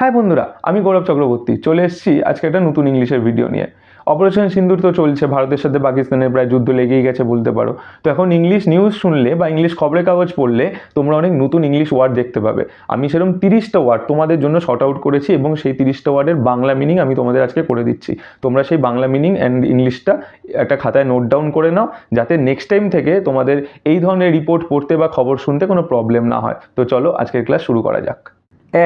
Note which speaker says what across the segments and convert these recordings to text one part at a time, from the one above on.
Speaker 1: হ্যাঁ বন্ধুরা, আমি গৌরব চক্রবর্তী। চলে এসেছি আজকে একটা নতুন ইংলিশের ভিডিও নিয়ে। অপারেশন সিন্দুর তো চলছে, ভারতের সাথে পাকিস্তানের প্রায় যুদ্ধ লেগেই গেছে বলতে পারো। তো এখন ইংলিশ নিউজ শুনলে বা ইংলিশ খবরের কাগজ পড়লে তোমরা অনেক নতুন ইংলিশ ওয়ার্ড দেখতে পাবে। আমি সেরকম তিরিশটা ওয়ার্ড তোমাদের জন্য শর্ট আউট করেছি এবং সেই তিরিশটা ওয়ার্ডের বাংলা মিনিং আমি তোমাদের আজকে করে দিচ্ছি। তোমরা সেই বাংলা মিনিং অ্যান্ড ইংলিশটা একটা খাতায় নোট ডাউন করে নাও, যাতে নেক্সট টাইম থেকে তোমাদের এই ধরনের রিপোর্ট পড়তে বা খবর শুনতে কোনো প্রবলেম না হয়। তো চলো আজকের ক্লাস শুরু করা যাক।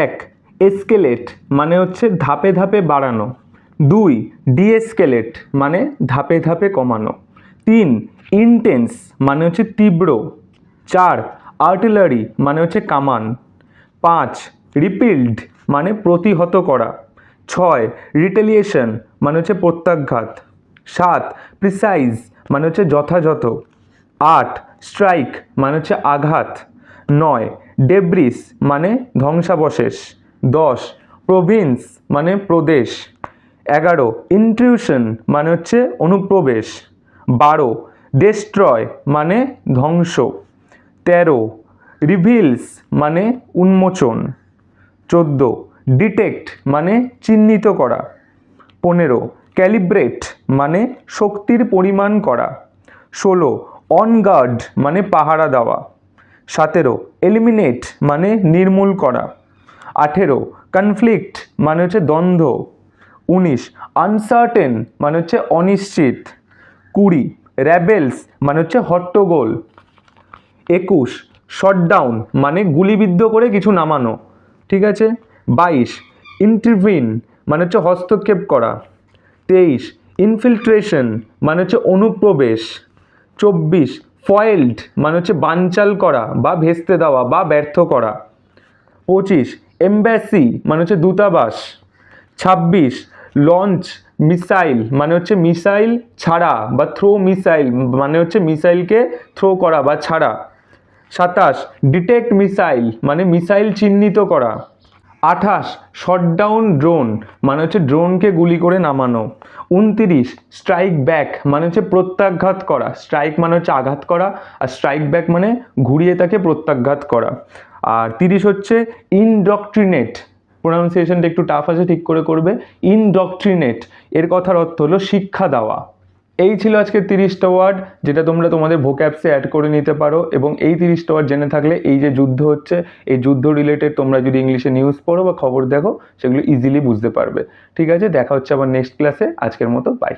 Speaker 1: এক এসকেলেট মানে হচ্ছে ধাপে ধাপে বাড়ানো। দুই, ডিএসকেলেট মানে ধাপে ধাপে কমানো। তিন, ইনটেন্স মানে হচ্ছে তীব্র। চার, আর্টিলারি মানে হচ্ছে কামান। পাঁচ, রিপিল্ড মানে প্রতিহত করা। ছয়, রিটেলিয়েশন মানে হচ্ছে প্রত্যাঘাত। সাত, প্রিসাইজ মানে হচ্ছে যথাযথ। আট, স্ট্রাইক মানে হচ্ছে আঘাত। নয়, ডেব্রিস মানে ধ্বংসাবশেষ। দশ প্রভিন্স মানে প্রদেশ। এগারো ইন্ট্রিউশন মানে হচ্ছে অনুপ্রবেশ। বারো ডেস্ট্রয় মানে ধ্বংস। তেরো রিভিলস মানে উন্মোচন। চোদ্দ ডিটেক্ট মানে চিহ্নিত করা। পনেরো ক্যালিব্রেট মানে শক্তির পরিমাণ করা। ষোলো অন গার্ড মানে পাহারা দেওয়া। সতেরো এলিমিনেট মানে নির্মূল করা। আঠেরো কনফ্লিক্ট মানে হচ্ছে দ্বন্দ্ব, উনিশ আনসার্টেন মানে হচ্ছে অনিশ্চিত, কুড়ি র্যাবেলস মানে হচ্ছে হট্টগোল, একুশ শটডাউন মানে গুলিবিদ্ধ করে কিছু নামানো, ঠিক আছে? বাইশ ইন্টারভিন মানে হচ্ছে হস্তক্ষেপ করা, তেইশ ইনফিল্ট্রেশন মানে হচ্ছে অনুপ্রবেশ, চব্বিশ ফয়েল্ড মানে হচ্ছে বানচাল করা বা ভেস্তে দেওয়া বা ব্যর্থ করা, পঁচিশ এম্বাসি মানে হচ্ছে দূতাবাস। ছাব্বিশ লঞ্চ মিসাইল মানে হচ্ছে মিসাইল ছাড়া বা থ্রো মিসাইল মানে হচ্ছে মিসাইলকে থ্রো করা বা ছাড়া। সাতাশ ডিটেক্ট মিসাইল মানে মিসাইল চিহ্নিত করা। আঠাশ শটডাউন ড্রোন মানে হচ্ছে ড্রোনকে গুলি করে নামানো। উনতিরিশ স্ট্রাইক ব্যাক মানে হচ্ছে প্রত্যাঘাত করা। স্ট্রাইক মানে হচ্ছে আঘাত করা আর স্ট্রাইক ব্যাক মানে ঘুরিয়ে তাকে প্রত্যাঘাত করা। আর তিরিশ হচ্ছে ইনডক্ট্রিনেট প্রোনাউন্সিয়েশনটা একটু টাফ আছে, ঠিক করে করবে। ইনডক্ট্রিনেট এর কথার অর্থ হলো শিক্ষা দেওয়া। এই ছিল আজকে তিরিশটা ওয়ার্ড যেটা তোমরা তোমাদের ভোক্যাপসে অ্যাড করে নিতে পারো এবং এই তিরিশটা ওয়ার্ড জেনে থাকলে এই যে যুদ্ধ হচ্ছে, এই যুদ্ধ রিলেটেড তোমরা যদি ইংলিশে নিউজ পড়ো বা খবর দেখো, সেগুলো ইজিলি বুঝতে পারবে। ঠিক আছে, দেখা হচ্ছে আবার নেক্সট ক্লাসে আজকের মতো বাই